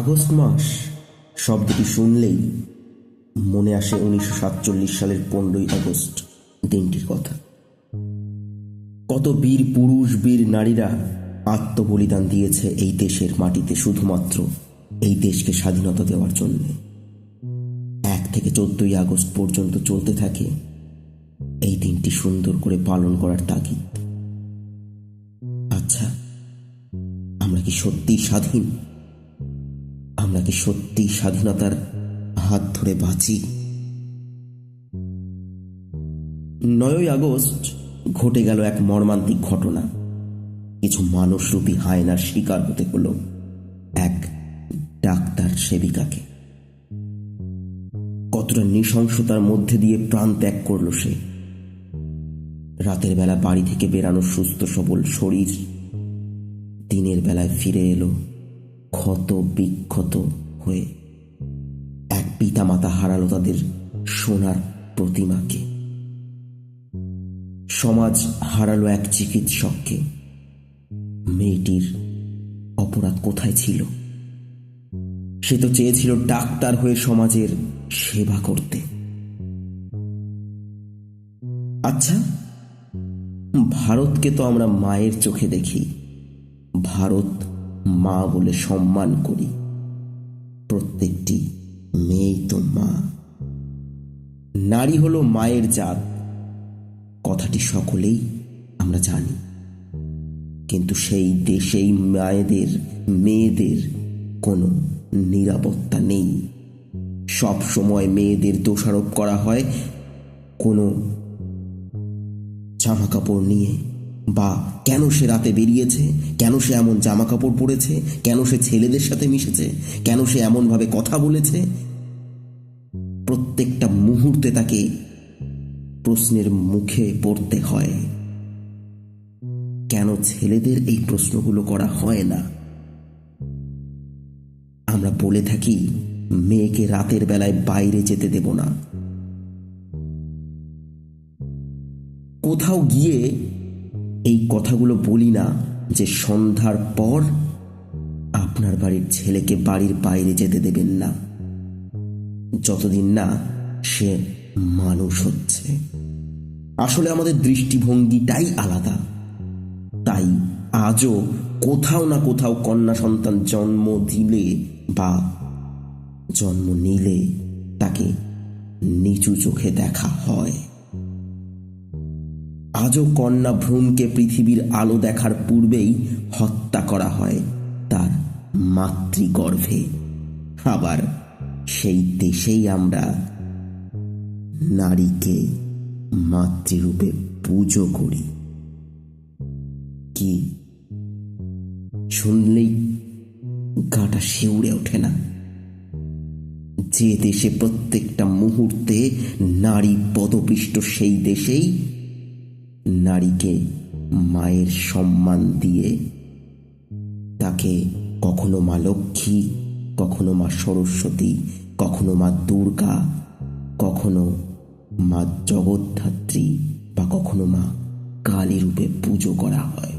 August মাস, শব্দটি শুনলেই মনে আসে উনিশশো সাতচল্লিশ সালের পনেরোই আগস্ট দিনটির কথা। কত বীর পুরুষ, বীর নারীরা আত্মবলিদান দিয়েছে এই দেশের মাটিতে শুধুমাত্র এই দেশকে স্বাধীনতা দেওয়ার জন্য। এক থেকে চোদ্দই আগস্ট পর্যন্ত চলতে থাকে এই দিনটি সুন্দর করে পালন করার তাগিদ। আচ্ছা আমরা কি সত্যি স্বাধীন? আমরা কি সত্যি স্বাধীনতার হাত ধরে বাঁচি। নয়ই আগস্ট ঘটে গেল এক মর্মান্তিক ঘটনা। কিছু মানুষরূপী হায়নার শিকার হতে হলো এক ডাক্তার সেবিকাকে। কতটা নৃশংসতার মধ্যে দিয়ে প্রাণ ত্যাগ করল সে। রাতের বেলা বাড়ি থেকে বেরানো সুস্থ সবল শরীর দিনের বেলায় ফিরে এলো ক্ষত বিক্ষত হয়ে এক পিতামাতা হারালো তাদের সোনার প্রতিমাকে। সমাজ হারালো এক চিকিৎসককে। মেয়েটির অপরাধ কোথায় ছিল? সে তো চেয়েছিল ডাক্তার হয়ে সমাজের সেবা করতে। আচ্ছা ভারতকে তো আমরা মায়ের চোখে দেখি। ভারত মা বলে সম্মান করি। প্রত্যেকটি মেয়েই তো মা। নারী হলো মায়ের জাত। কথাটি সকলেই আমরা জানি। কিন্তু সেই দেশেই মায়েদের, মেয়েদের কোনো নিরাপত্তা নেই। সব সময় মেয়েদের দোষারোপ করা হয় কোনো জামা কাপড় নিয়ে। বা কেন সে রাতে বেরিয়েছে? কেন সে এমন জামা কাপড় পরেছে? কেন সে ছেলেদের সাথে মিশেছে? কেন সে এমনভাবে কথা বলেছে? প্রত্যেকটা মুহূর্তে তাকে প্রশ্নের মুখে পড়তে হয়। কেন ছেলেদের এই প্রশ্নগুলো করা হয় না? আমরা বলে থাকি, মেয়েকে রাতের বেলায় বাইরে যেতে দেব না। কোথাও গিয়ে এই কথাগুলো বলি না যে সন্ধ্যার পর আপনার বাড়ির ছেলেকে বাড়ির বাইরে যেতে দেবেন না। যতদিন না সে মানুষ হচ্ছে। আসলে আমাদের দৃষ্টিভঙ্গিটাই আলাদা। তাই আজও কোথাও না কোথাও কন্যা সন্তান জন্ম দিলে বা জন্ম নিলে তাকে নিচু চোখে দেখা হয়। আজও কন্যা ভ্রূণকে পৃথিবীর আলো দেখার পূর্বেই হত্যা করা হয় তার মাতৃগর্ভে। আবার সেই দেশেই আমরা নারীকে মাতৃরূপে পুজো করি। কি? শুনলেই গাটা শিউড়ে ওঠে না। যে দেশে প্রত্যেকটা মুহূর্তে নারী পদপিষ্ট সেই দেশেই নারীকে মায়ের সম্মান দিয়ে তাকে কখনো মা লক্ষ্মী, কখনো মা সরস্বতী, কখনো মা দুর্গা, কখনো মা জগদ্ধাত্রী বা কখনো মা কালী রূপে পুজো করা হয়।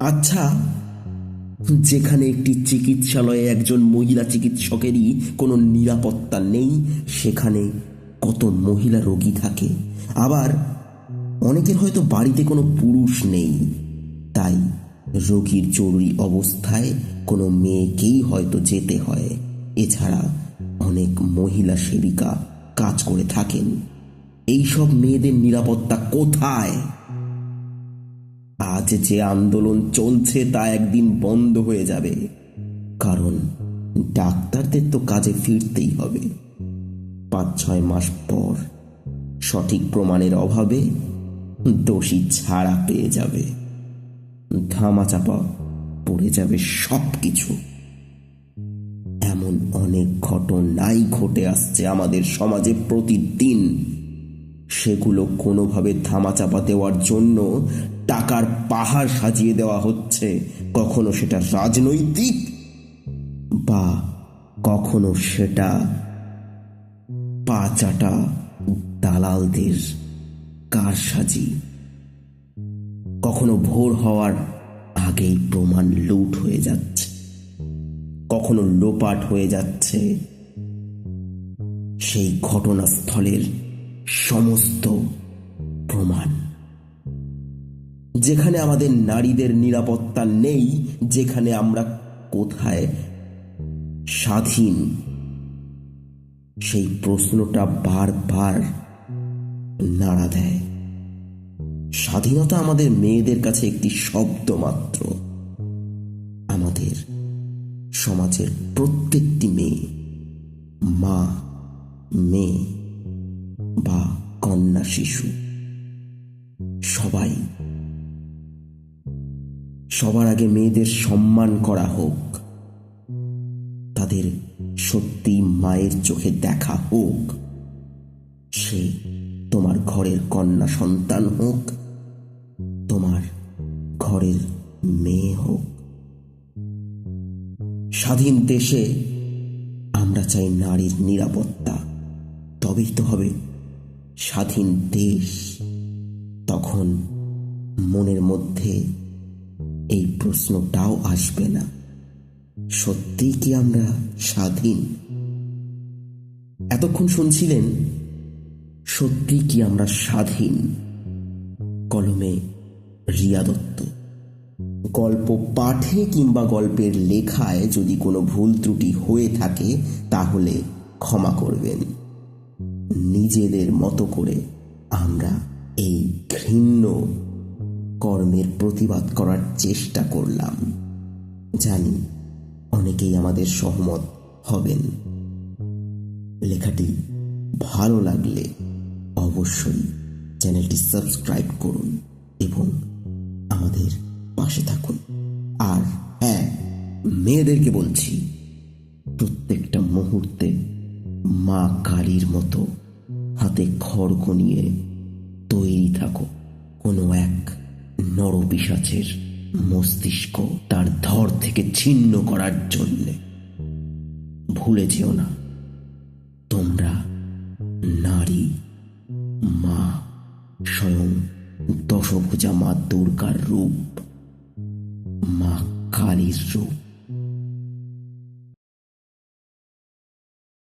আচ্ছা যেখানে একটি চিকিৎসালয়ে একজন মহিলা চিকিৎসকেরই কোনো নিরাপত্তা নেই, সেখানে কত মহিলা রোগী থাকে। আবার অনেকের হয়তো বাড়িতে কোনো পুরুষ নেই। তাই রোগীর জরুরি অবস্থায় কোনো মেয়েকেই হয়তো যেতে হয়। এছাড়া অনেক মহিলা সেবিকা কাজ করে থাকেন। এইসব মেয়েদের নিরাপত্তা কোথায়? আজ যে আন্দোলন চলছে তা একদিন বন্ধ হয়ে যাবে। কারণ ডাক্তারদের তো কাজে ফিরতেই হবে। পাঁচ, ছয় মাস পর সঠিক প্রমাণের অভাবে দোষী ছাড়া পেয়ে যাবে। ধামাচাপা পড়ে যাবে সব কিছু এমন অনেক ঘটনাই ঘটে আসছে আমাদের সমাজে প্রতিদিন। সেগুলো কোনোভাবে ধামাচাপা দেওয়ার জন্য টাকার পাহাড় সাজিয়ে দেওয়া হচ্ছে। কখনো সেটা রাজনৈতিক বা কখনো সেটা পাচাটা দালালদের কারসাজি। কখনো ভোর হওয়ার আগেই প্রমাণ লুট হয়ে যাচ্ছে। কখনো লোপাট হয়ে যাচ্ছে সেই ঘটনাস্থলের সমস্ত প্রমাণ। যেখানে আমাদের নারীদের নিরাপত্তা নেই, যেখানে আমরা কোথায় স্বাধীন সেই প্রশ্নটা বারবার নাড়া দেয়। স্বাধীনতা আমাদের মেয়েদের কাছে একটি শব্দ মাত্র। আমাদের সমাজের প্রত্যেকটি মেয়ে, মা, মেয়ে বা কন্যা শিশু, সবাই, সবার আগে মেয়েদের সম্মান করা হোক, তাদের সত্যি মায়ের চোখে দেখা হোক, সে তোমার ঘরের কন্যা সন্তান হোক, তোমার ঘরের মেয়ে হোক। স্বাধীন দেশে আমরা চাই নারীর নিরাপত্তা, তবেই তো হবে স্বাধীন দেশ। তখন মনের মধ্যে এই প্রশ্নটাও আসবে না। সত্যিই কি আমরা স্বাধীন? এতক্ষণ শুনছিলেন সত্যি কি আমরা স্বাধীন? কলমে রিয়া দত্ত। গল্প পাঠে কিংবা গল্পের লেখায় যদি কোনো ভুল ত্রুটি হয়ে থাকে, তাহলে ক্ষমা করবেন। নিজেদের মতো করে আমরা এই ঘৃণ্য কর্মের প্রতিবাদ করার চেষ্টা করলাম। জানি অনেকেই আমাদের সহমত হবেন। লেখাটি ভালো লাগলে অবশ্যই চ্যানেলটি সাবস্ক্রাইব করুন এবং আমাদের পাশে থাকুন। আর হ্যাঁ মেয়েদেরকে বলছি, প্রত্যেকটা মুহূর্তে মা কালীর মতো হাতে খড়গ নিয়ে তৈরি থাকো। কোনো এক নরপিসাচের মস্তিষ্ক তার ধর থেকে ছিন্ন করার জন্যে। ভুলে যেও না, তোমরা নারী, মা, স্বয়ং দশভুজা মা দুর্গার রূপ, মা কালীর রূপ।